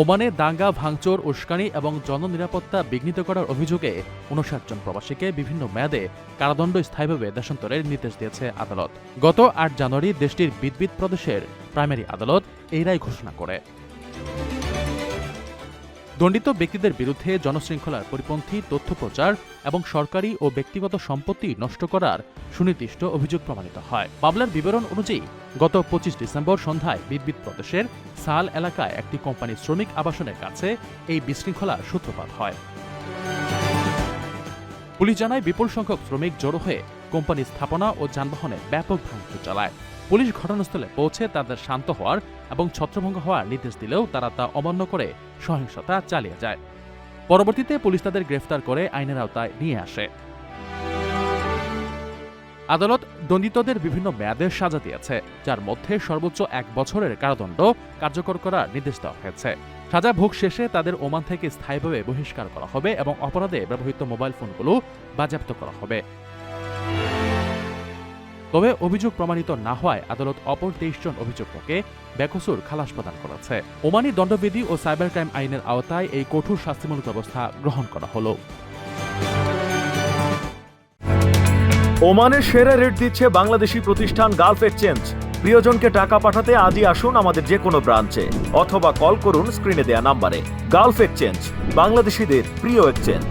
ওমানে দাঙ্গা, ভাঙচুর, উস্কানি এবং জননিরাপত্তা বিঘ্নিত করার অভিযোগে উনষাট জন প্রবাসীকে বিভিন্ন মেয়াদে কারাদণ্ড স্থায়ীভাবে দেশান্তরের নির্দেশ দিয়েছে আদালত। গত আট জানুয়ারি দেশটির বিদবিদ প্রদেশের প্রাইমারি আদালত এই রায় ঘোষণা করে। দণ্ডিত ব্যক্তিদের বিরুদ্ধে জনশৃঙ্খলার পরিপন্থী, তথ্য প্রচার এবং সরকারি ও ব্যক্তিগত সম্পত্তি নষ্ট করার সুনির্দিষ্ট অভিযোগ প্রমাণিত হয়। মামলার বিবরণ অনুযায়ী, গত পঁচিশ ডিসেম্বর সন্ধ্যায় বিদবিদ প্রদেশের সাল এলাকায় একটি কোম্পানির শ্রমিক আবাসনের কাছে এই বিশৃঙ্খলার সূত্রপাত হয়। পুলিশ জানায়, বিপুল সংখ্যক শ্রমিক জড়ো হয়ে কোম্পানির স্থাপনা ও যানবাহনে ব্যাপক ভাঙচুর চালায়। পুলিশ ঘটনাস্থলে পৌঁছে তাদের শান্ত হওয়ার এবং ছত্রভঙ্গ হওয়ার নির্দেশ দিলেও তারা তা অমান্য করে সহিংসতা চালিয়ে যায়। পরবর্তীতে পুলিশ তাদের গ্রেফতার করে আইনের আওতায় নিয়ে আসে। আদালত দণ্ডিতদের বিভিন্ন মেয়াদের সাজা দিয়েছে, যার মধ্যে সর্বোচ্চ এক বছরের কারাদণ্ড কার্যকর করার নির্দেশ দেওয়া হয়েছে। সাজা ভোগ শেষে তাদের ওমান থেকে স্থায়ীভাবে বহিষ্কার করা হবে এবং অপরাধে ব্যবহৃত মোবাইল ফোনগুলো বাজেয়াপ্ত করা হবে। তবে অভিযোগ প্রমাণিত না হওয়ায় আদালত অপর তেইশ জন অভিযুক্তকে বেকসুর খালাস প্রদান করেছে। ওমানি দণ্ডবিধি ও সাইবার ক্রাইম আইনের আওতায় এই কঠোর শাস্তিমূলক ব্যবস্থা গ্রহণ করা হলো। ওমানের সেরা রেট দিচ্ছে বাংলাদেশি প্রতিষ্ঠান গালফ এক্সচেঞ্জ। প্রিয়জনকে টাকা পাঠাতে আজই আসুন আমাদের যে কোনো ব্রাঞ্চে, অথবা কল করুন স্ক্রিনে দেয়া নাম্বারে। গালফ এক্সচেঞ্জ, বাংলাদেশিদের প্রিয় এক্সচেঞ্জ।